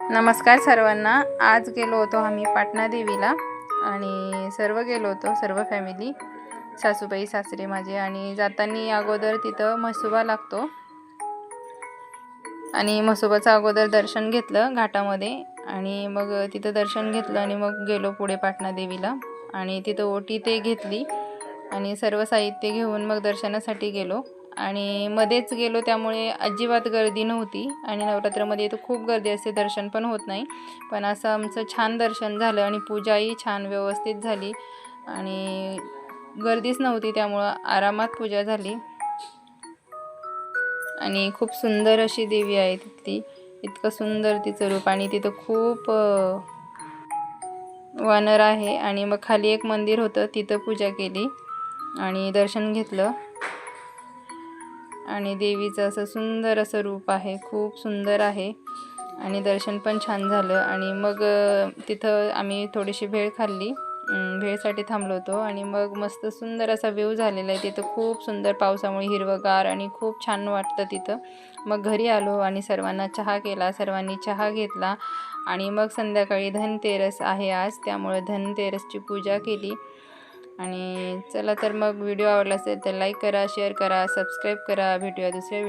नमस्कार सर्वांना. आज गेलो होतो आम्ही पाटणा देवीला आणि सर्व गेलो होतो सर्व फॅमिली सासूबाई सासरे माझे आणि जाताना अगोदर तिथं म्हसोबा लागतो. आणि म्हसोबाचं अगोदर दर्शन घेतलं घाटामध्ये आणि मग तिथं दर्शन घेतलं आणि मग गेलो पुढे पाटणा देवीला. आणि तिथं ओटी ते घेतली आणि सर्व साहित्य घेऊन मग दर्शनासाठी गेलो. आणि मध्येच गेलो त्यामुळे अजिबात गर्दी नव्हती. आणि नवरात्रामध्ये तर खूप गर्दी असते दर्शन पण होत नाही. पण असं आमचं छान दर्शन झालं आणि पूजाही छान व्यवस्थित झाली. आणि गर्दीच नव्हती त्यामुळं आरामात पूजा झाली. आणि खूप सुंदर अशी देवी आहे तिथली. इतकं सुंदर तिचं रूप आणि तिथं खूप वानर आहे. आणि मग खाली एक मंदिर होतं तिथं पूजा केली आणि दर्शन घेतलं. आणि देवीचं असं सुंदर असं रूप आहे. खूप सुंदर आहे. आणि दर्शन पण छान झालं. आणि मग तिथं आम्ही थोडीशी भेळ खाल्ली. भेळसाठी थांबलो होतो. आणि मग मस्त सुंदर असा व्ह्यू झालेला आहे. तिथं खूप सुंदर पावसामुळे हिरवंगार आणि खूप छान वाटतं तिथं. मग घरी आलो आणि सर्वांना चहा केला. सर्वांनी चहा घेतला. आणि मग संध्याकाळी धनतेरस आहे आज. त्यामुळे धनतेरसची पूजा केली. आणि चला तर मग व्हिडिओ आवडला असेल तर लाईक करा शेअर करा सबस्क्राईब करा. भेटूया दुसऱ्या